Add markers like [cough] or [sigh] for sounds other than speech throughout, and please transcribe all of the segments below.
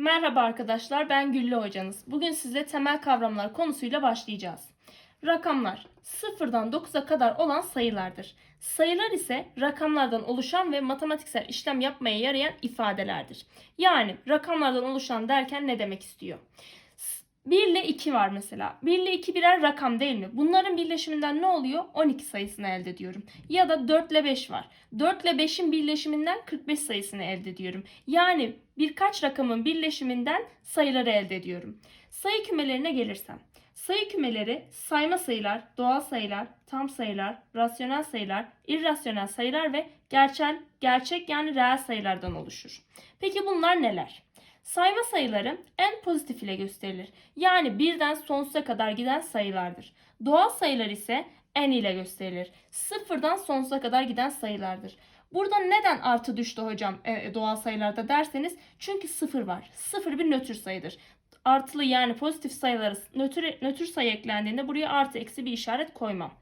Merhaba arkadaşlar, ben Güllü hocanız. Bugün size temel kavramlar konusuyla başlayacağız. Rakamlar sıfırdan 9'a kadar olan sayılardır. Sayılar ise rakamlardan oluşan ve matematiksel işlem yapmaya yarayan ifadelerdir. Yani rakamlardan oluşan derken ne demek istiyor? 1 ile 2 var mesela. 1 ile 2 birer rakam değil mi? Bunların birleşiminden ne oluyor? 12 sayısını elde ediyorum. Ya da 4 ile 5 var. 4 ile 5'in birleşiminden 45 sayısını elde ediyorum. Yani birkaç rakamın birleşiminden sayıları elde ediyorum. Sayı kümelerine gelirsem. Sayı kümeleri sayma sayılar, doğal sayılar, tam sayılar, rasyonel sayılar, irrasyonel sayılar ve gerçek, gerçek yani reel sayılardan oluşur. Peki bunlar neler? Sayma sayıları en pozitif ile gösterilir. Yani birden sonsuza kadar giden sayılardır. Doğal sayılar ise n ile gösterilir. Sıfırdan sonsuza kadar giden sayılardır. Burada neden artı düştü hocam e, doğal sayılarda derseniz çünkü sıfır var. Sıfır bir nötr sayıdır. Artılı yani pozitif sayıları nötr, nötr sayı eklendiğinde buraya artı eksi bir işaret koymam.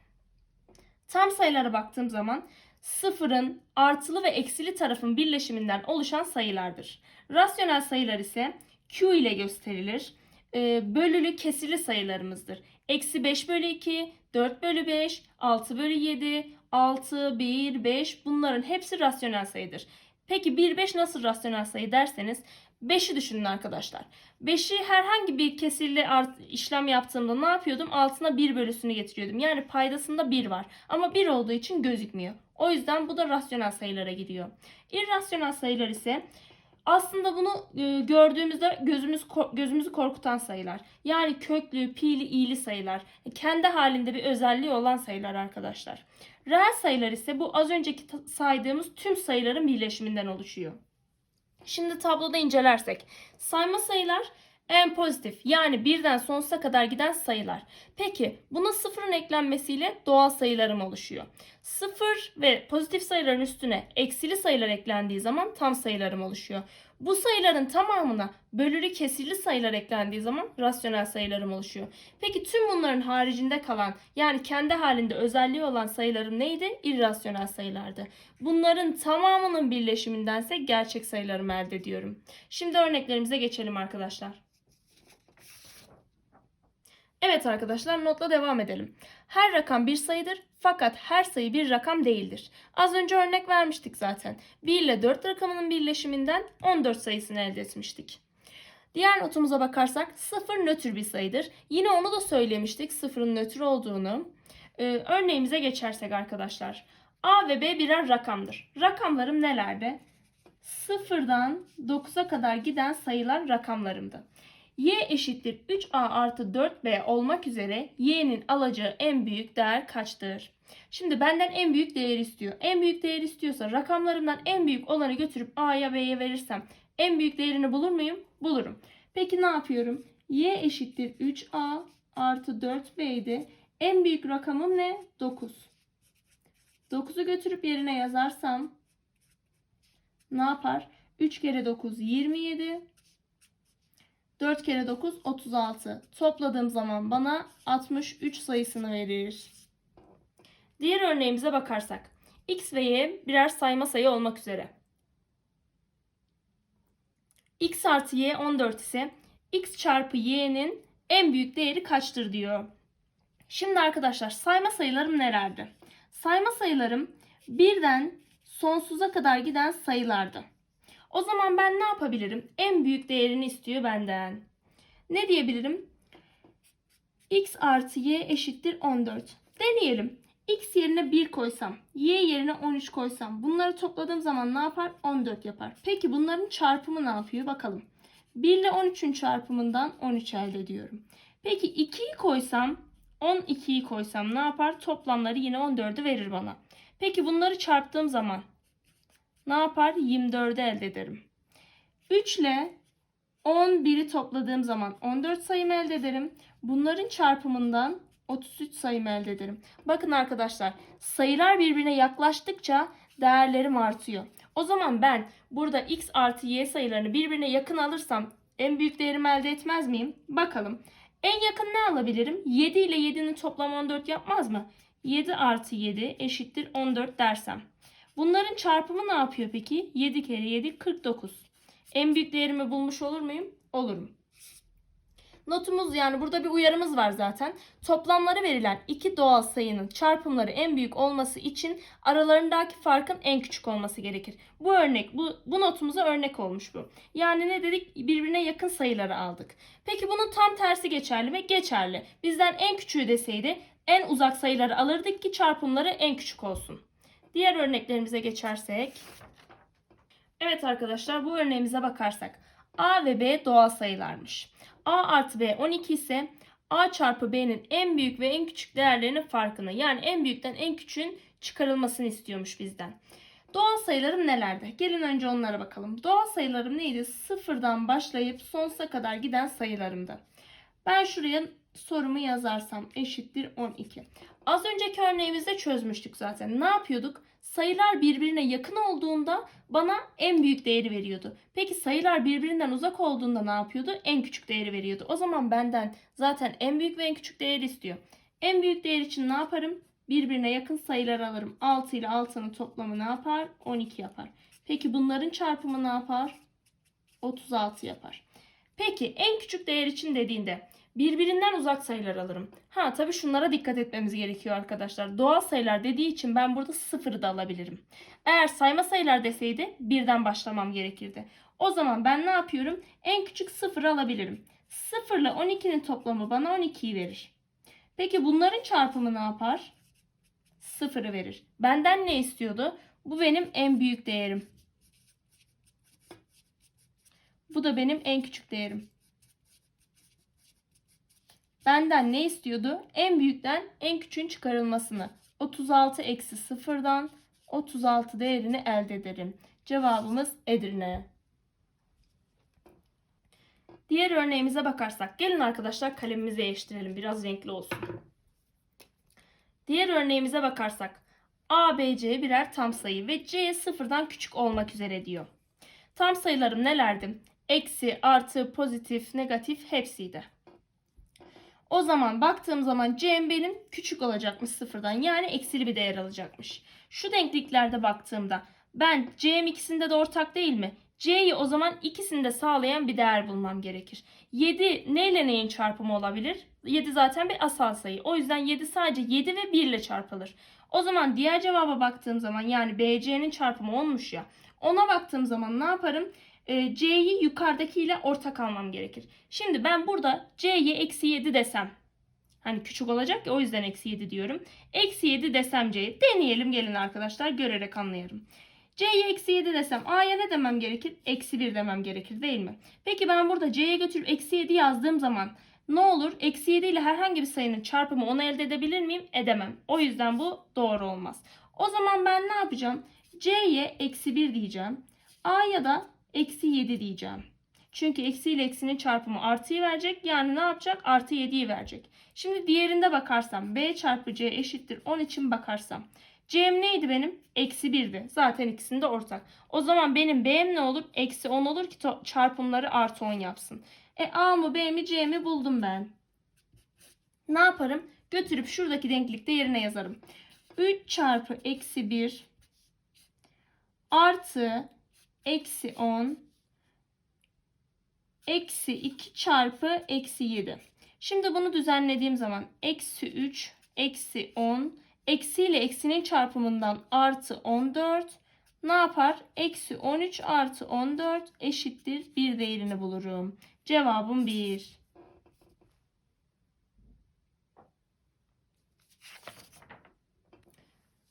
Tam sayılara baktığım zaman sıfırın artılı ve eksili tarafın birleşiminden oluşan sayılardır. Rasyonel sayılar ise Q ile gösterilir. E, bölülü kesirli sayılarımızdır. Eksi 5 bölü 2, 4 bölü 5, 6 bölü 7, 6, 1, 5 bunların hepsi rasyonel sayıdır. Peki 1, 5 nasıl rasyonel sayı derseniz 5'i düşünün arkadaşlar. 5'i herhangi bir kesirli art, işlem yaptığımda ne yapıyordum? Altına 1 bölüsünü getiriyordum. Yani paydasında 1 var. Ama 1 olduğu için gözükmüyor. O yüzden bu da rasyonel sayılara gidiyor. İrrasyonel sayılar ise aslında bunu e, gördüğümüzde gözümüz gözümüzü korkutan sayılar. Yani köklü, pili, i'li sayılar. Kendi halinde bir özelliği olan sayılar arkadaşlar. Reel sayılar ise bu az önceki saydığımız tüm sayıların birleşiminden oluşuyor. Şimdi tabloda incelersek sayma sayılar en pozitif yani birden sonsuza kadar giden sayılar. Peki buna sıfırın eklenmesiyle doğal sayılarım oluşuyor. Sıfır ve pozitif sayıların üstüne eksili sayılar eklendiği zaman tam sayılarım oluşuyor. Bu sayıların tamamına bölülü kesirli sayılar eklendiği zaman rasyonel sayılarım oluşuyor. Peki tüm bunların haricinde kalan yani kendi halinde özelliği olan sayılarım neydi? İrrasyonel sayılardı. Bunların tamamının birleşimindense gerçek sayılarımı elde ediyorum. Şimdi örneklerimize geçelim arkadaşlar. Evet arkadaşlar notla devam edelim. Her rakam bir sayıdır fakat her sayı bir rakam değildir. Az önce örnek vermiştik zaten. 1 ile 4 rakamının birleşiminden 14 sayısını elde etmiştik. Diğer notumuza bakarsak 0 nötr bir sayıdır. Yine onu da söylemiştik sıfırın nötr olduğunu. Ee, örneğimize geçersek arkadaşlar. A ve B birer rakamdır. Rakamlarım nelerde? Sıfırdan 9'a kadar giden sayılar rakamlarımdı y eşittir 3a artı 4b olmak üzere y'nin alacağı en büyük değer kaçtır? Şimdi benden en büyük değer istiyor. En büyük değer istiyorsa rakamlarımdan en büyük olanı götürüp a'ya b'ye verirsem en büyük değerini bulur muyum? Bulurum. Peki ne yapıyorum? y eşittir 3a artı 4b idi. En büyük rakamım ne? 9. 9'u götürüp yerine yazarsam ne yapar? 3 kere 9 27. 4 kere 9 36. Topladığım zaman bana 63 sayısını verir. Diğer örneğimize bakarsak. X ve Y birer sayma sayı olmak üzere. X artı Y 14 ise X çarpı Y'nin en büyük değeri kaçtır diyor. Şimdi arkadaşlar sayma sayılarım nelerde? Sayma sayılarım birden sonsuza kadar giden sayılardı. O zaman ben ne yapabilirim? En büyük değerini istiyor benden. Ne diyebilirim? x artı y eşittir 14. Deneyelim. x yerine 1 koysam, y yerine 13 koysam bunları topladığım zaman ne yapar? 14 yapar. Peki bunların çarpımı ne yapıyor? Bakalım. 1 ile 13'ün çarpımından 13 elde ediyorum. Peki 2'yi koysam, 12'yi koysam ne yapar? Toplamları yine 14'ü verir bana. Peki bunları çarptığım zaman ne yapar? 24'ü elde ederim. 3 ile 11'i topladığım zaman 14 sayımı elde ederim. Bunların çarpımından 33 sayımı elde ederim. Bakın arkadaşlar sayılar birbirine yaklaştıkça değerlerim artıyor. O zaman ben burada x artı y sayılarını birbirine yakın alırsam en büyük değerimi elde etmez miyim? Bakalım. En yakın ne alabilirim? 7 ile 7'nin toplamı 14 yapmaz mı? 7 artı 7 eşittir 14 dersem. Bunların çarpımı ne yapıyor peki? 7 kere 7 49. En büyük değerimi bulmuş olur muyum? Olurum. Notumuz yani burada bir uyarımız var zaten. Toplamları verilen iki doğal sayının çarpımları en büyük olması için aralarındaki farkın en küçük olması gerekir. Bu örnek bu, bu notumuza örnek olmuş bu. Yani ne dedik? Birbirine yakın sayıları aldık. Peki bunun tam tersi geçerli mi? Geçerli. Bizden en küçüğü deseydi en uzak sayıları alırdık ki çarpımları en küçük olsun. Diğer örneklerimize geçersek. Evet arkadaşlar bu örneğimize bakarsak. A ve B doğal sayılarmış. A artı B 12 ise A çarpı B'nin en büyük ve en küçük değerlerinin farkını yani en büyükten en küçüğün çıkarılmasını istiyormuş bizden. Doğal sayılarım nelerde? Gelin önce onlara bakalım. Doğal sayılarım neydi? Sıfırdan başlayıp sonsuza kadar giden sayılarımdı. Ben şuraya sorumu yazarsam eşittir 12. Az önceki örneğimizde çözmüştük zaten. Ne yapıyorduk? Sayılar birbirine yakın olduğunda bana en büyük değeri veriyordu. Peki sayılar birbirinden uzak olduğunda ne yapıyordu? En küçük değeri veriyordu. O zaman benden zaten en büyük ve en küçük değeri istiyor. En büyük değer için ne yaparım? Birbirine yakın sayılar alırım. 6 ile 6'nın toplamı ne yapar? 12 yapar. Peki bunların çarpımı ne yapar? 36 yapar. Peki en küçük değer için dediğinde birbirinden uzak sayılar alırım. Ha tabii şunlara dikkat etmemiz gerekiyor arkadaşlar. Doğal sayılar dediği için ben burada sıfırı da alabilirim. Eğer sayma sayılar deseydi birden başlamam gerekirdi. O zaman ben ne yapıyorum? En küçük sıfırı alabilirim. 0 ile 12'nin toplamı bana 12'yi verir. Peki bunların çarpımı ne yapar? Sıfırı verir. Benden ne istiyordu? Bu benim en büyük değerim. Bu da benim en küçük değerim. Benden ne istiyordu? En büyükten en küçüğün çıkarılmasını. 36 eksi sıfırdan 36 değerini elde ederim. Cevabımız Edirne. Diğer örneğimize bakarsak gelin arkadaşlar kalemimizi değiştirelim biraz renkli olsun. Diğer örneğimize bakarsak A, B, C birer tam sayı ve C sıfırdan küçük olmak üzere diyor. Tam sayılarım nelerdi? Eksi, artı, pozitif, negatif hepsiydi. O zaman baktığım zaman C'm benim küçük olacakmış sıfırdan. Yani eksili bir değer alacakmış. Şu denkliklerde baktığımda ben C'm ikisinde de ortak değil mi? C'yi o zaman ikisini de sağlayan bir değer bulmam gerekir. 7 neyle neyin çarpımı olabilir? 7 zaten bir asal sayı. O yüzden 7 sadece 7 ve 1 ile çarpılır. O zaman diğer cevaba baktığım zaman yani BC'nin çarpımı 10'muş ya. Ona baktığım zaman ne yaparım? Ee, C'yi yukarıdakiyle ortak almam gerekir. Şimdi ben burada C'ye eksi 7 desem. Hani küçük olacak ya o yüzden eksi 7 diyorum. Eksi 7 desem C'ye. Deneyelim gelin arkadaşlar görerek anlayalım. C'ye eksi 7 desem A'ya ne demem gerekir? Eksi 1 demem gerekir değil mi? Peki ben burada C'ye götürüp eksi 7 yazdığım zaman ne olur? Eksi 7 ile herhangi bir sayının çarpımı onu elde edebilir miyim? Edemem. O yüzden bu doğru olmaz. O zaman ben ne yapacağım? C'ye eksi 1 diyeceğim. A'ya da eksi 7 diyeceğim. Çünkü eksi ile eksinin çarpımı artıyı verecek. Yani ne yapacak? Artı 7'yi verecek. Şimdi diğerinde bakarsam B çarpı C eşittir 10 için bakarsam. C'm neydi benim? Eksi 1'di. Zaten ikisinde ortak. O zaman benim B'm ne olur? Eksi 10 olur ki çarpımları artı 10 yapsın. E A mı B mi C mi buldum ben. Ne yaparım? Götürüp şuradaki denklikte yerine yazarım. 3 çarpı eksi 1 artı eksi 10 eksi 2 çarpı eksi 7. Şimdi bunu düzenlediğim zaman eksi 3 eksi 10 eksi ile eksinin çarpımından artı 14 ne yapar? Eksi 13 artı 14 eşittir 1 değerini bulurum. Cevabım 1.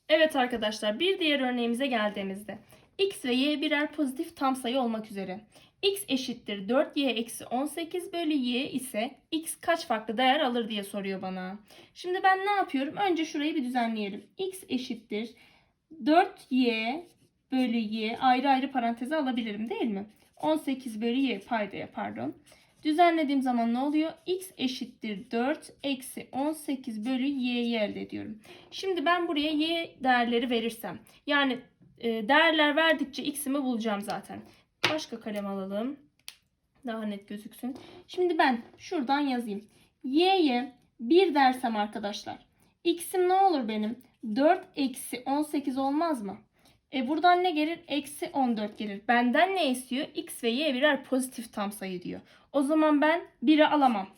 Evet arkadaşlar bir diğer örneğimize geldiğimizde x ve y birer pozitif tam sayı olmak üzere. x eşittir 4y eksi 18 bölü y ise x kaç farklı değer alır diye soruyor bana. Şimdi ben ne yapıyorum? Önce şurayı bir düzenleyelim. x eşittir 4y bölü y ayrı ayrı paranteze alabilirim değil mi? 18 bölü y paydaya pardon. Düzenlediğim zaman ne oluyor? x eşittir 4 eksi 18 bölü y'yi elde ediyorum. Şimdi ben buraya y değerleri verirsem yani e, değerler verdikçe x'imi bulacağım zaten. Başka kalem alalım. Daha net gözüksün. Şimdi ben şuradan yazayım. y'ye 1 dersem arkadaşlar. x'im ne olur benim? 4 eksi 18 olmaz mı? E buradan ne gelir? Eksi 14 gelir. Benden ne istiyor? X ve Y birer pozitif tam sayı diyor. O zaman ben 1'i alamam.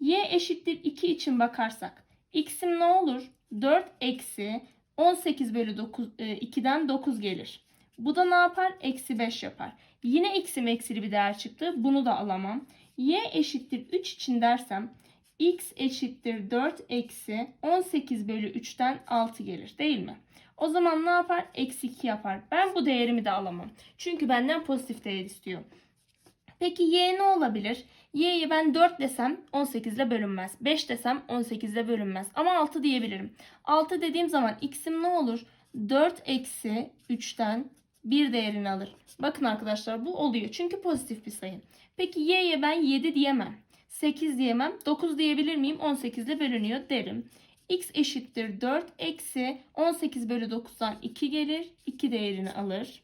Y eşittir 2 için bakarsak. X'im ne olur? 4 eksi 18 bölü 9, e, 2'den 9 gelir. Bu da ne yapar? Eksi 5 yapar. Yine x'im eksili bir değer çıktı. Bunu da alamam. Y eşittir 3 için dersem x eşittir 4 eksi 18 bölü 3'ten 6 gelir değil mi? O zaman ne yapar? Eksi 2 yapar. Ben bu değerimi de alamam. Çünkü benden pozitif değer istiyor. Peki y ne olabilir? Y'yi ben 4 desem 18 ile bölünmez. 5 desem 18 ile bölünmez. Ama 6 diyebilirim. 6 dediğim zaman x'im ne olur? 4 eksi 3'ten 1 değerini alır. Bakın arkadaşlar bu oluyor. Çünkü pozitif bir sayı. Peki y'ye ben 7 diyemem. 8 diyemem. 9 diyebilir miyim? 18 ile bölünüyor derim. x eşittir 4 eksi 18 bölü 9'dan 2 gelir. 2 değerini alır.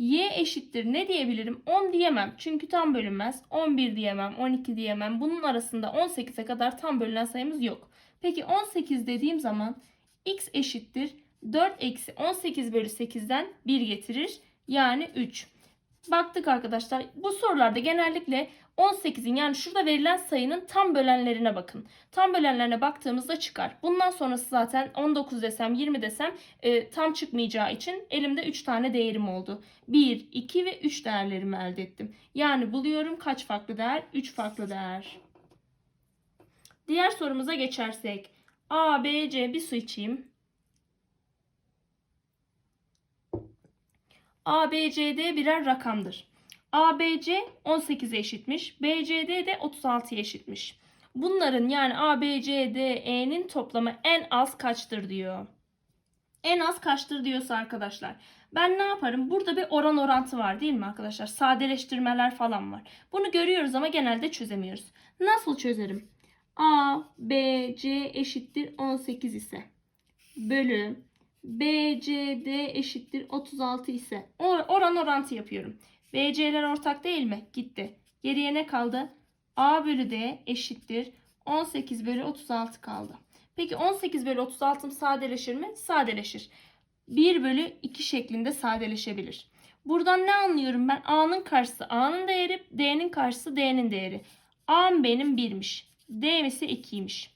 Y eşittir ne diyebilirim? 10 diyemem. Çünkü tam bölünmez. 11 diyemem. 12 diyemem. Bunun arasında 18'e kadar tam bölünen sayımız yok. Peki 18 dediğim zaman x eşittir 4 eksi 18 bölü 8'den 1 getirir. Yani 3. Baktık arkadaşlar. Bu sorularda genellikle 18'in yani şurada verilen sayının tam bölenlerine bakın. Tam bölenlerine baktığımızda çıkar. Bundan sonrası zaten 19 desem 20 desem e, tam çıkmayacağı için elimde 3 tane değerim oldu. 1, 2 ve 3 değerlerimi elde ettim. Yani buluyorum kaç farklı değer? 3 farklı değer. Diğer sorumuza geçersek. A, B, C bir su içeyim. A, B, C, D birer rakamdır. A, B, C 18'e eşitmiş. B, C, D de 36'ya eşitmiş. Bunların yani A, B, C, D, E'nin toplamı en az kaçtır diyor. En az kaçtır diyorsa arkadaşlar. Ben ne yaparım? Burada bir oran orantı var değil mi arkadaşlar? Sadeleştirmeler falan var. Bunu görüyoruz ama genelde çözemiyoruz. Nasıl çözerim? A, B, C eşittir 18 ise bölü B, C, D eşittir 36 ise or- oran orantı yapıyorum. B, C'ler ortak değil mi? Gitti. Geriye ne kaldı? A bölü D eşittir 18 bölü 36 kaldı. Peki 18 bölü 36 sadeleşir mi? Sadeleşir. 1 bölü 2 şeklinde sadeleşebilir. Buradan ne anlıyorum ben? A'nın karşısı A'nın değeri, D'nin karşısı D'nin değeri. A'm benim 1'miş. D'm ise 2'ymiş.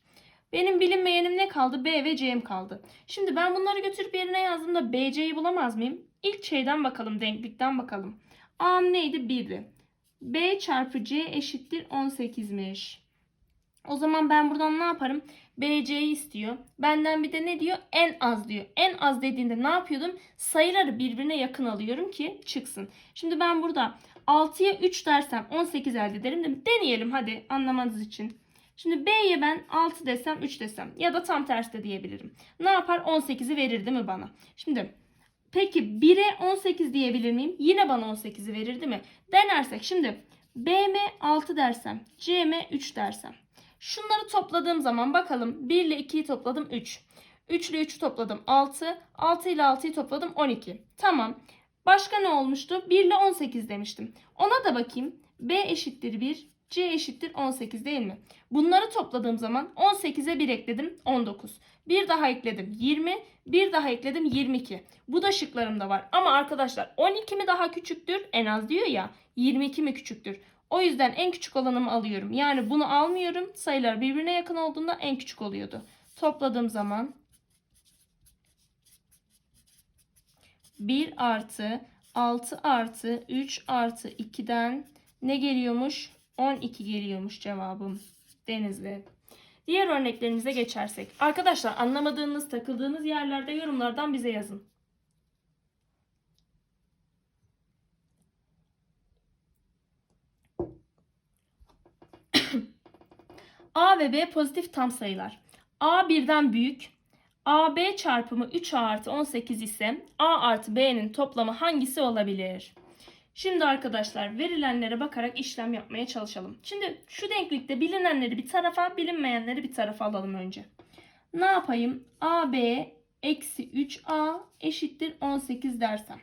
Benim bilinmeyenim ne kaldı? B ve C'm kaldı. Şimdi ben bunları götürüp yerine yazdığımda BC'yi bulamaz mıyım? İlk şeyden bakalım, denklikten bakalım. A'm neydi? 1'di. B çarpı C eşittir 18'miş. O zaman ben buradan ne yaparım? BC'yi istiyor. Benden bir de ne diyor? En az diyor. En az dediğinde ne yapıyordum? Sayıları birbirine yakın alıyorum ki çıksın. Şimdi ben burada 6'ya 3 dersem 18 elde ederim. De deneyelim hadi anlamanız için. Şimdi B'ye ben 6 desem 3 desem ya da tam tersi de diyebilirim. Ne yapar? 18'i verir değil mi bana? Şimdi peki 1'e 18 diyebilir miyim? Yine bana 18'i verir değil mi? Denersek şimdi B'me 6 dersem C'me 3 dersem. Şunları topladığım zaman bakalım 1 ile 2'yi topladım 3. 3 ile 3'ü topladım 6. 6 ile 6'yı topladım 12. Tamam. Başka ne olmuştu? 1 ile 18 demiştim. Ona da bakayım. B eşittir 1, C eşittir 18 değil mi? Bunları topladığım zaman 18'e 1 ekledim 19. Bir daha ekledim 20. Bir daha ekledim 22. Bu da şıklarımda var. Ama arkadaşlar 12 mi daha küçüktür? En az diyor ya. 22 mi küçüktür? O yüzden en küçük olanımı alıyorum. Yani bunu almıyorum. Sayılar birbirine yakın olduğunda en küçük oluyordu. Topladığım zaman 1 artı 6 artı 3 artı 2'den ne geliyormuş? 12 geliyormuş cevabım. Denizli. Diğer örneklerimize geçersek. Arkadaşlar anlamadığınız, takıldığınız yerlerde yorumlardan bize yazın. [coughs] A ve B pozitif tam sayılar. A birden büyük. A, B çarpımı 3A artı 18 ise A artı B'nin toplamı hangisi olabilir? Şimdi arkadaşlar verilenlere bakarak işlem yapmaya çalışalım. Şimdi şu denklikte bilinenleri bir tarafa, bilinmeyenleri bir tarafa alalım önce. Ne yapayım? AB eksi 3A eşittir 18 dersem.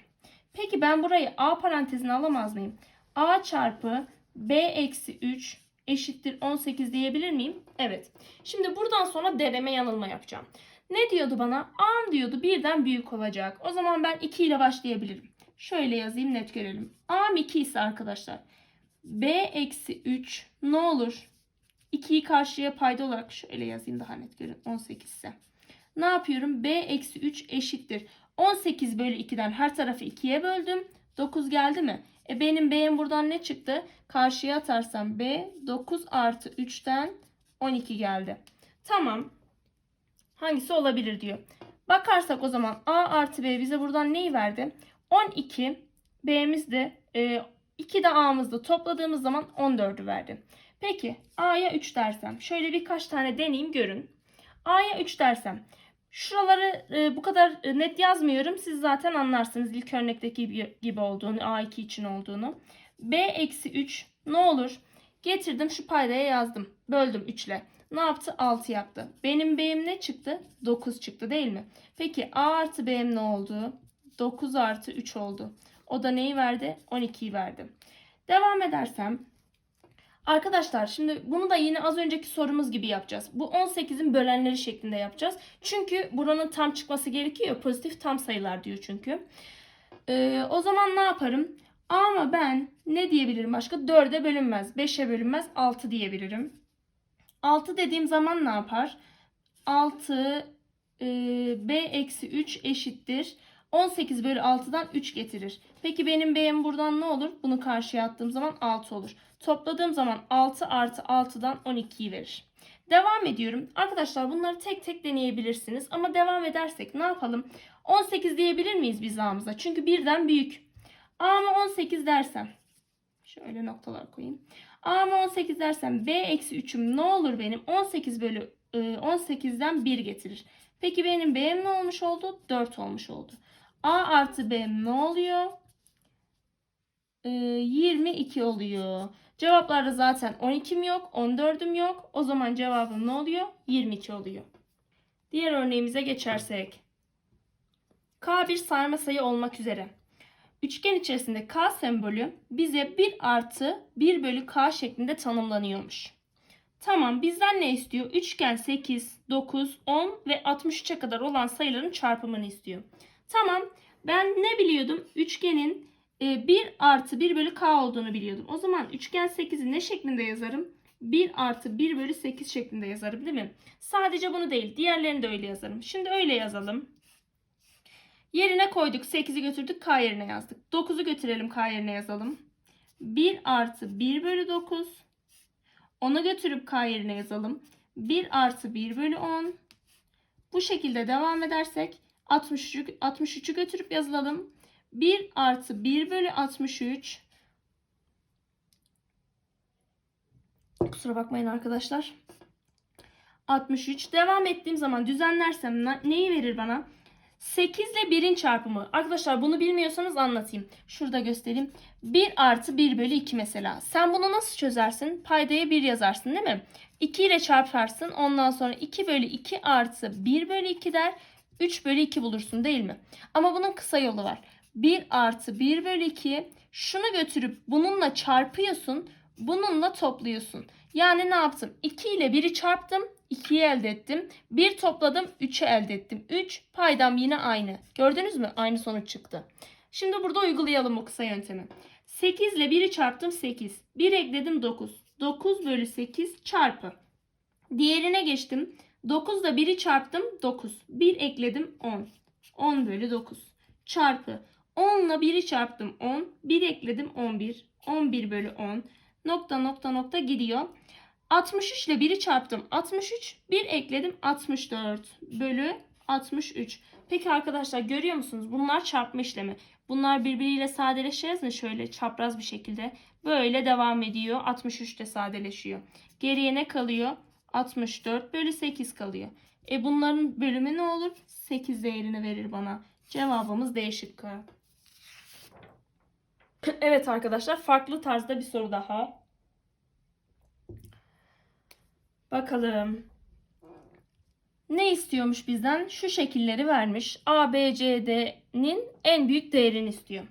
Peki ben burayı A parantezine alamaz mıyım? A çarpı B eksi 3 eşittir 18 diyebilir miyim? Evet. Şimdi buradan sonra deneme yanılma yapacağım. Ne diyordu bana? A'm diyordu birden büyük olacak. O zaman ben 2 ile başlayabilirim. Şöyle yazayım net görelim. A'm 2 ise arkadaşlar. B eksi 3 ne olur? 2'yi karşıya payda olarak şöyle yazayım daha net görün. 18 ise. Ne yapıyorum? B eksi 3 eşittir. 18 bölü 2'den her tarafı 2'ye böldüm. 9 geldi mi? E benim B'm buradan ne çıktı? Karşıya atarsam B 9 artı 3'ten 12 geldi. Tamam. Hangisi olabilir diyor. Bakarsak o zaman A artı B bize buradan neyi verdi? 12. B'miz de e, 2 de A'mızda topladığımız zaman 14'ü verdi. Peki A'ya 3 dersem şöyle birkaç tane deneyim görün. A'ya 3 dersem şuraları e, bu kadar e, net yazmıyorum. Siz zaten anlarsınız ilk örnekteki gibi, gibi olduğunu A2 için olduğunu. B eksi 3 ne olur? Getirdim şu paydaya yazdım. Böldüm 3 ile. Ne yaptı? 6 yaptı. Benim B'm ne çıktı? 9 çıktı değil mi? Peki A artı B'm ne oldu? 9 artı 3 oldu. O da neyi verdi? 12'yi verdi. Devam edersem Arkadaşlar şimdi bunu da yine az önceki sorumuz gibi yapacağız. Bu 18'in bölenleri şeklinde yapacağız. Çünkü buranın tam çıkması gerekiyor. Pozitif tam sayılar diyor çünkü. Ee, o zaman ne yaparım? Ama ben ne diyebilirim başka? 4'e bölünmez, 5'e bölünmez, 6 diyebilirim. 6 dediğim zaman ne yapar? 6 e, b eksi 3 eşittir. 18 bölü 6'dan 3 getirir. Peki benim b'm buradan ne olur? Bunu karşıya attığım zaman 6 olur. Topladığım zaman 6 artı 6'dan 12'yi verir. Devam ediyorum. Arkadaşlar bunları tek tek deneyebilirsiniz. Ama devam edersek ne yapalım? 18 diyebilir miyiz biz a'mıza? Çünkü birden büyük. A'ma 18 dersem. Şöyle noktalar koyayım. A'ma 18 dersem B eksi 3'üm ne olur benim? 18 bölü e, 18'den 1 getirir. Peki benim B'm ne olmuş oldu? 4 olmuş oldu. A artı B'm ne oluyor? E, 22 oluyor. Cevaplarda zaten 12'm yok, 14'üm yok. O zaman cevabım ne oluyor? 22 oluyor. Diğer örneğimize geçersek. K bir sarma sayı olmak üzere. Üçgen içerisinde K sembolü bize 1 artı 1 bölü K şeklinde tanımlanıyormuş. Tamam bizden ne istiyor? Üçgen 8, 9, 10 ve 63'e kadar olan sayıların çarpımını istiyor. Tamam ben ne biliyordum? Üçgenin 1 artı 1 bölü K olduğunu biliyordum. O zaman üçgen 8'i ne şeklinde yazarım? 1 artı 1 bölü 8 şeklinde yazarım değil mi? Sadece bunu değil diğerlerini de öyle yazarım. Şimdi öyle yazalım. Yerine koyduk. 8'i götürdük. K yerine yazdık. 9'u götürelim. K yerine yazalım. 1 artı 1 bölü 9. 10'u götürüp K yerine yazalım. 1 artı 1 bölü 10. Bu şekilde devam edersek 63'ü 63'ü götürüp yazalım. 1 artı 1 bölü 63. Kusura bakmayın arkadaşlar. 63. Devam ettiğim zaman düzenlersem neyi verir bana? 8 ile 1'in çarpımı. Arkadaşlar bunu bilmiyorsanız anlatayım. Şurada göstereyim. 1 artı 1 bölü 2 mesela. Sen bunu nasıl çözersin? Paydaya 1 yazarsın değil mi? 2 ile çarparsın. Ondan sonra 2 bölü 2 artı 1 bölü 2 der. 3 bölü 2 bulursun değil mi? Ama bunun kısa yolu var. 1 artı 1 bölü 2 şunu götürüp bununla çarpıyorsun. Bununla topluyorsun. Yani ne yaptım? 2 ile 1'i çarptım. 2'yi elde ettim. 1 topladım 3'ü elde ettim. 3 paydam yine aynı. Gördünüz mü? Aynı sonuç çıktı. Şimdi burada uygulayalım bu kısa yöntemi. 8 ile 1'i çarptım 8. 1 ekledim 9. 9 bölü 8 çarpı. Diğerine geçtim. 9 ile 1'i çarptım 9. 1 ekledim 10. 10 bölü 9 çarpı. 10 ile 1'i çarptım 10. 1 ekledim 11. 11 bölü 10. Nokta nokta nokta gidiyor. 63 ile 1'i çarptım. 63. 1 ekledim. 64 bölü 63. Peki arkadaşlar görüyor musunuz? Bunlar çarpma işlemi. Bunlar birbiriyle sadeleşeceğiz mi? Şöyle çapraz bir şekilde. Böyle devam ediyor. 63 de sadeleşiyor. Geriye ne kalıyor? 64 bölü 8 kalıyor. E bunların bölümü ne olur? 8 değerini verir bana. Cevabımız D şıkkı. [clears throat] evet arkadaşlar farklı tarzda bir soru daha. Bakalım. Ne istiyormuş bizden? Şu şekilleri vermiş. A, B, C, D'nin en büyük değerini istiyor.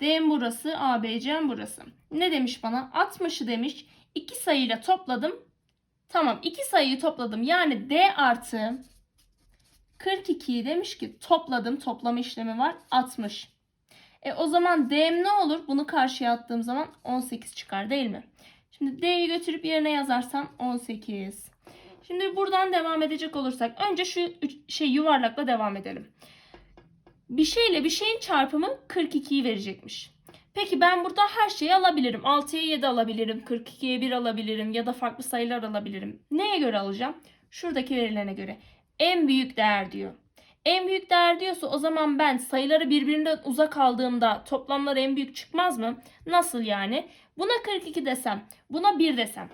D'm burası, A, B, C'm burası. Ne demiş bana? 60'ı demiş. İki sayıyla topladım. Tamam iki sayıyı topladım. Yani D artı 42'yi demiş ki topladım. Toplama işlemi var. 60. E o zaman D'm ne olur? Bunu karşıya attığım zaman 18 çıkar değil mi? Şimdi D'yi götürüp yerine yazarsam 18. Şimdi buradan devam edecek olursak önce şu şey yuvarlakla devam edelim. Bir şeyle bir şeyin çarpımı 42'yi verecekmiş. Peki ben burada her şeyi alabilirim. 6'ya 7 alabilirim, 42'ye 1 alabilirim ya da farklı sayılar alabilirim. Neye göre alacağım? Şuradaki verilene göre. En büyük değer diyor. En büyük değer diyorsa o zaman ben sayıları birbirinden uzak aldığımda toplamlar en büyük çıkmaz mı? Nasıl yani? Buna 42 desem, buna 1 desem.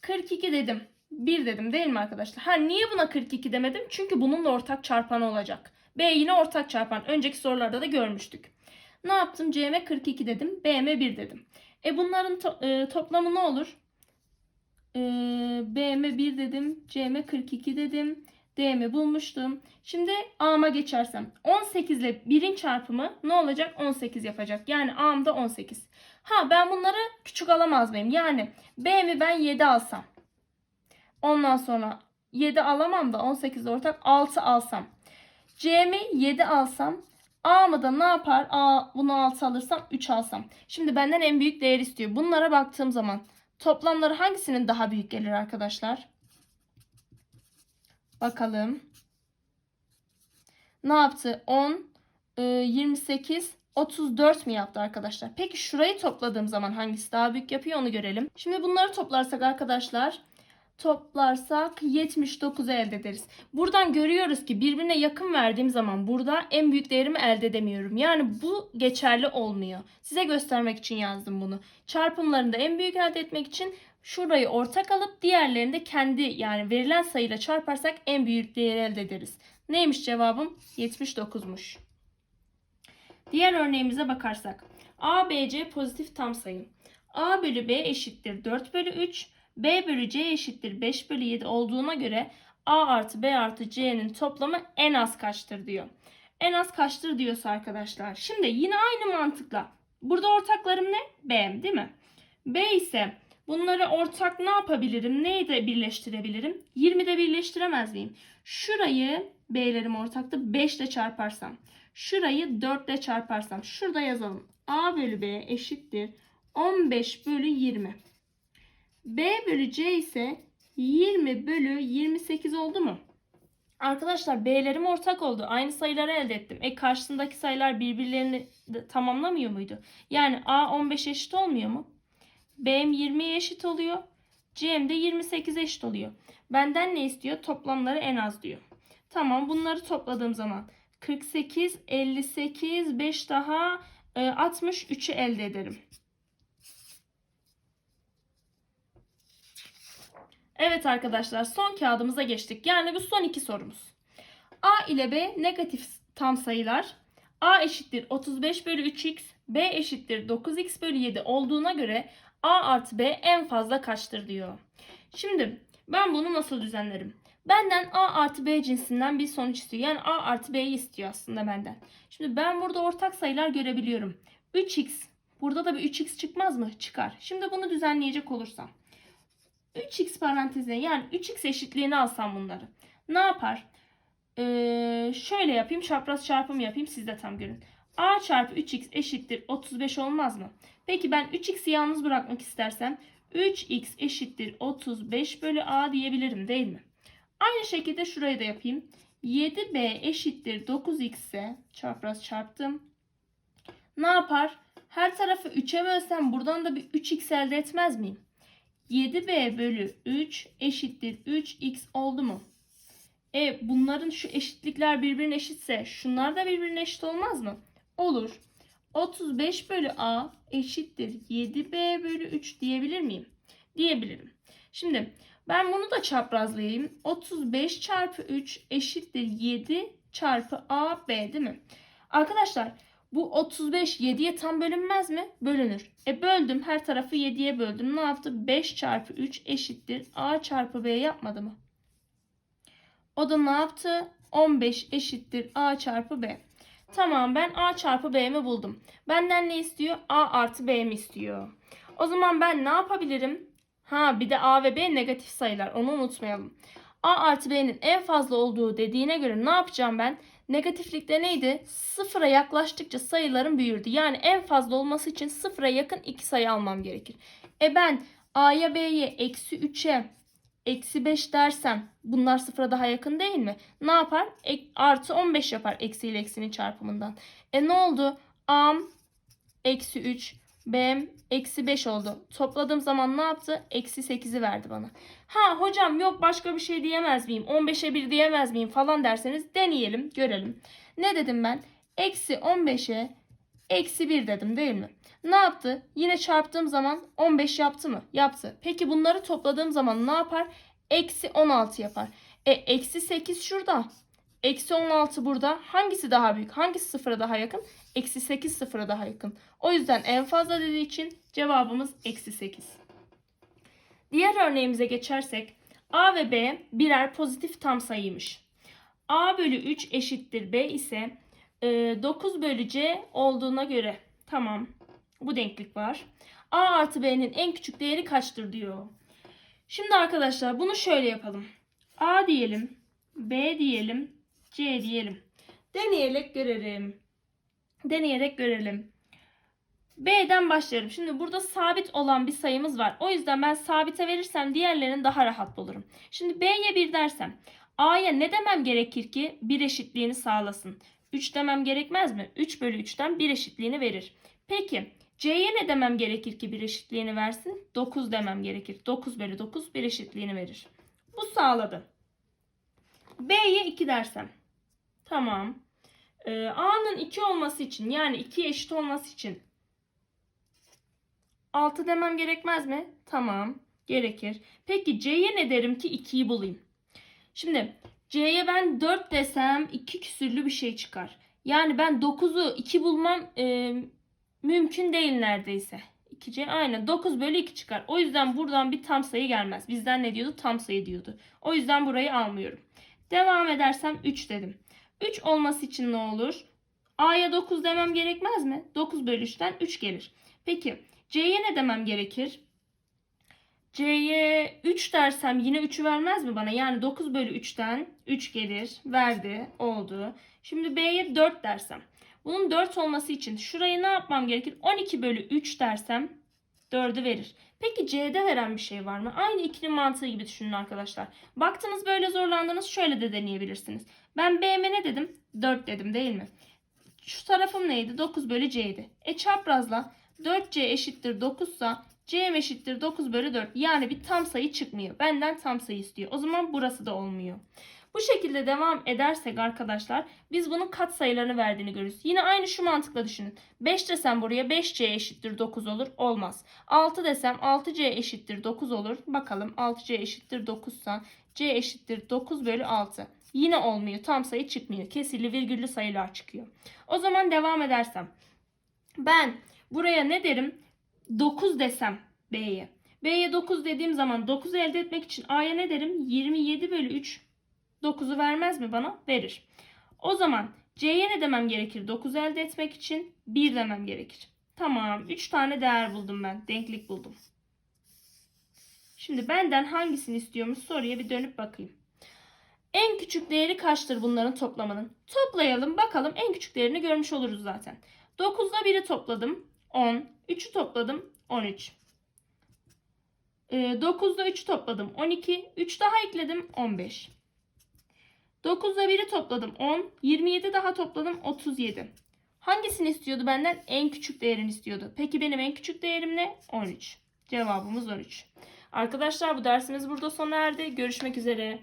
42 dedim. 1 dedim değil mi arkadaşlar? Ha niye buna 42 demedim? Çünkü bununla ortak çarpan olacak. B yine ortak çarpan. Önceki sorularda da görmüştük. Ne yaptım? C'me 42 dedim. B'me 1 dedim. E bunların to- e, toplamı ne olur? E, B'me 1 dedim. C'me 42 dedim. D'mi bulmuştum. Şimdi A'ma geçersem 18 ile 1'in çarpımı ne olacak? 18 yapacak. Yani A'm da 18. Ha ben bunları küçük alamaz mıyım? Yani B'mi ben 7 alsam. Ondan sonra 7 alamam da 18 ortak 6 alsam. C'mi 7 alsam. A'mı da ne yapar? A bunu 6 alırsam 3 alsam. Şimdi benden en büyük değer istiyor. Bunlara baktığım zaman toplamları hangisinin daha büyük gelir arkadaşlar? Bakalım. Ne yaptı? 10, e, 28, 34 mi yaptı arkadaşlar? Peki şurayı topladığım zaman hangisi daha büyük yapıyor onu görelim. Şimdi bunları toplarsak arkadaşlar toplarsak 79'u elde ederiz. Buradan görüyoruz ki birbirine yakın verdiğim zaman burada en büyük değerimi elde edemiyorum. Yani bu geçerli olmuyor. Size göstermek için yazdım bunu. Çarpımlarında en büyük elde etmek için şurayı ortak alıp diğerlerini de kendi yani verilen sayıyla çarparsak en büyük değeri elde ederiz. Neymiş cevabım? 79'muş. Diğer örneğimize bakarsak. A, B, C pozitif tam sayı. A bölü B eşittir 4 bölü 3. B bölü C eşittir 5 bölü 7 olduğuna göre A artı B artı C'nin toplamı en az kaçtır diyor. En az kaçtır diyorsa arkadaşlar. Şimdi yine aynı mantıkla. Burada ortaklarım ne? B değil mi? B ise bunları ortak ne yapabilirim? Neyi de birleştirebilirim? 20'de birleştiremez miyim? Şurayı B'lerim ortaktı 5 ile çarparsam. Şurayı 4 ile çarparsam. Şurada yazalım. A bölü B eşittir 15 bölü 20. B bölü C ise 20 bölü 28 oldu mu? Arkadaşlar B'lerim ortak oldu. Aynı sayıları elde ettim. E karşısındaki sayılar birbirlerini tamamlamıyor muydu? Yani A 15 eşit olmuyor mu? B'm 20'ye eşit oluyor. C'm de 28 eşit oluyor. Benden ne istiyor? Toplamları en az diyor. Tamam bunları topladığım zaman 48, 58, 5 daha e, 63'ü elde ederim. Evet arkadaşlar son kağıdımıza geçtik. Yani bu son iki sorumuz. A ile B negatif tam sayılar. A eşittir 35 bölü 3x, B eşittir 9x bölü 7 olduğuna göre A artı B en fazla kaçtır diyor. Şimdi ben bunu nasıl düzenlerim? Benden A artı B cinsinden bir sonuç istiyor. Yani A artı B'yi istiyor aslında benden. Şimdi ben burada ortak sayılar görebiliyorum. 3x. Burada da bir 3x çıkmaz mı? Çıkar. Şimdi bunu düzenleyecek olursam. 3x parantezine yani 3x eşitliğini alsam bunları. Ne yapar? Ee, şöyle yapayım. Çapraz çarpım yapayım. Siz de tam görün. A çarpı 3x eşittir 35 olmaz mı? Peki ben 3x'i yalnız bırakmak istersem 3x eşittir 35 bölü a diyebilirim değil mi? Aynı şekilde şurayı da yapayım. 7b eşittir 9x ise çapraz çarptım. Ne yapar? Her tarafı 3'e bölsem buradan da bir 3x elde etmez miyim? 7b bölü 3 eşittir 3x oldu mu? E bunların şu eşitlikler birbirine eşitse şunlar da birbirine eşit olmaz mı? Olur. 35 bölü a eşittir 7b bölü 3 diyebilir miyim? Diyebilirim. Şimdi ben bunu da çaprazlayayım. 35 çarpı 3 eşittir 7 çarpı a b değil mi? Arkadaşlar bu 35 7'ye tam bölünmez mi? Bölünür. E böldüm her tarafı 7'ye böldüm. Ne yaptı? 5 çarpı 3 eşittir a çarpı b yapmadı mı? O da ne yaptı? 15 eşittir a çarpı b. Tamam ben a çarpı b'mi buldum. Benden ne istiyor? a artı b'mi istiyor. O zaman ben ne yapabilirim? Ha bir de a ve b negatif sayılar. Onu unutmayalım. A artı B'nin en fazla olduğu dediğine göre ne yapacağım ben? Negatiflikte neydi? Sıfıra yaklaştıkça sayıların büyürdü. Yani en fazla olması için sıfıra yakın iki sayı almam gerekir. E ben A'ya B'ye eksi 3'e eksi 5 dersem bunlar sıfıra daha yakın değil mi? Ne yapar? E, artı 15 yapar eksi ile eksinin çarpımından. E ne oldu? A'm eksi 3, B'm eksi 5 oldu. Topladığım zaman ne yaptı? Eksi 8'i verdi bana. Ha hocam yok başka bir şey diyemez miyim? 15'e 1 diyemez miyim falan derseniz deneyelim görelim. Ne dedim ben? Eksi 15'e eksi 1 dedim değil mi? Ne yaptı? Yine çarptığım zaman 15 yaptı mı? Yaptı. Peki bunları topladığım zaman ne yapar? Eksi 16 yapar. E eksi 8 şurada. Eksi 16 burada. Hangisi daha büyük? Hangisi sıfıra daha yakın? Eksi 8 sıfıra daha yakın. O yüzden en fazla dediği için cevabımız eksi 8. Diğer örneğimize geçersek A ve B birer pozitif tam sayıymış. A bölü 3 eşittir B ise e, 9 bölü C olduğuna göre tamam bu denklik var. A artı B'nin en küçük değeri kaçtır diyor. Şimdi arkadaşlar bunu şöyle yapalım. A diyelim, B diyelim, C diyelim. Deneyerek görelim. Deneyerek görelim. B'den başlıyorum. Şimdi burada sabit olan bir sayımız var. O yüzden ben sabite verirsem diğerlerini daha rahat bulurum. Şimdi B'ye 1 dersem A'ya ne demem gerekir ki 1 eşitliğini sağlasın? 3 demem gerekmez mi? 3 bölü 3'ten 1 eşitliğini verir. Peki C'ye ne demem gerekir ki 1 eşitliğini versin? 9 demem gerekir. 9 bölü 9 1 eşitliğini verir. Bu sağladı. B'ye 2 dersem. Tamam. Ee, A'nın 2 olması için yani 2 eşit olması için 6 demem gerekmez mi? Tamam. Gerekir. Peki C'ye ne derim ki 2'yi bulayım? Şimdi C'ye ben 4 desem 2 küsürlü bir şey çıkar. Yani ben 9'u 2 bulmam e, mümkün değil neredeyse. 2C aynen 9 bölü 2 çıkar. O yüzden buradan bir tam sayı gelmez. Bizden ne diyordu? Tam sayı diyordu. O yüzden burayı almıyorum. Devam edersem 3 dedim. 3 olması için ne olur? A'ya 9 demem gerekmez mi? 9 bölü 3'ten 3 gelir. Peki C'ye ne demem gerekir? C'ye 3 dersem yine 3'ü vermez mi bana? Yani 9 bölü 3'ten 3 gelir. Verdi. Oldu. Şimdi B'ye 4 dersem. Bunun 4 olması için şurayı ne yapmam gerekir? 12 bölü 3 dersem 4'ü verir. Peki C'de veren bir şey var mı? Aynı ikili mantığı gibi düşünün arkadaşlar. Baktınız böyle zorlandınız şöyle de deneyebilirsiniz. Ben B'me ne dedim? 4 dedim değil mi? Şu tarafım neydi? 9 bölü C'ydi. E çaprazla 4C eşittir 9 ise C'm eşittir 9 bölü 4. Yani bir tam sayı çıkmıyor. Benden tam sayı istiyor. O zaman burası da olmuyor. Bu şekilde devam edersek arkadaşlar biz bunun kat sayılarını verdiğini görürüz. Yine aynı şu mantıkla düşünün. 5 desem buraya 5C eşittir 9 olur. Olmaz. 6 desem 6C eşittir 9 olur. Bakalım 6C eşittir 9 ise C eşittir 9 bölü 6. Yine olmuyor. Tam sayı çıkmıyor. Kesirli virgüllü sayılar çıkıyor. O zaman devam edersem. Ben buraya ne derim? 9 desem B'ye. B'ye 9 dediğim zaman 9 elde etmek için A'ya ne derim? 27 bölü 3 9'u vermez mi bana? Verir. O zaman C'ye ne demem gerekir? 9 elde etmek için 1 demem gerekir. Tamam. 3 tane değer buldum ben. Denklik buldum. Şimdi benden hangisini istiyormuş soruya bir dönüp bakayım. En küçük değeri kaçtır bunların toplamının? Toplayalım bakalım en küçük değerini görmüş oluruz zaten. 9'da 1'i topladım. 10. 3'ü topladım. 13. Ee, 9'da 3'ü topladım. 12. 3 daha ekledim. 15. 9'da 1'i topladım. 10. 27 daha topladım. 37. Hangisini istiyordu benden? En küçük değerini istiyordu. Peki benim en küçük değerim ne? 13. Cevabımız 13. Arkadaşlar bu dersimiz burada sona erdi. Görüşmek üzere.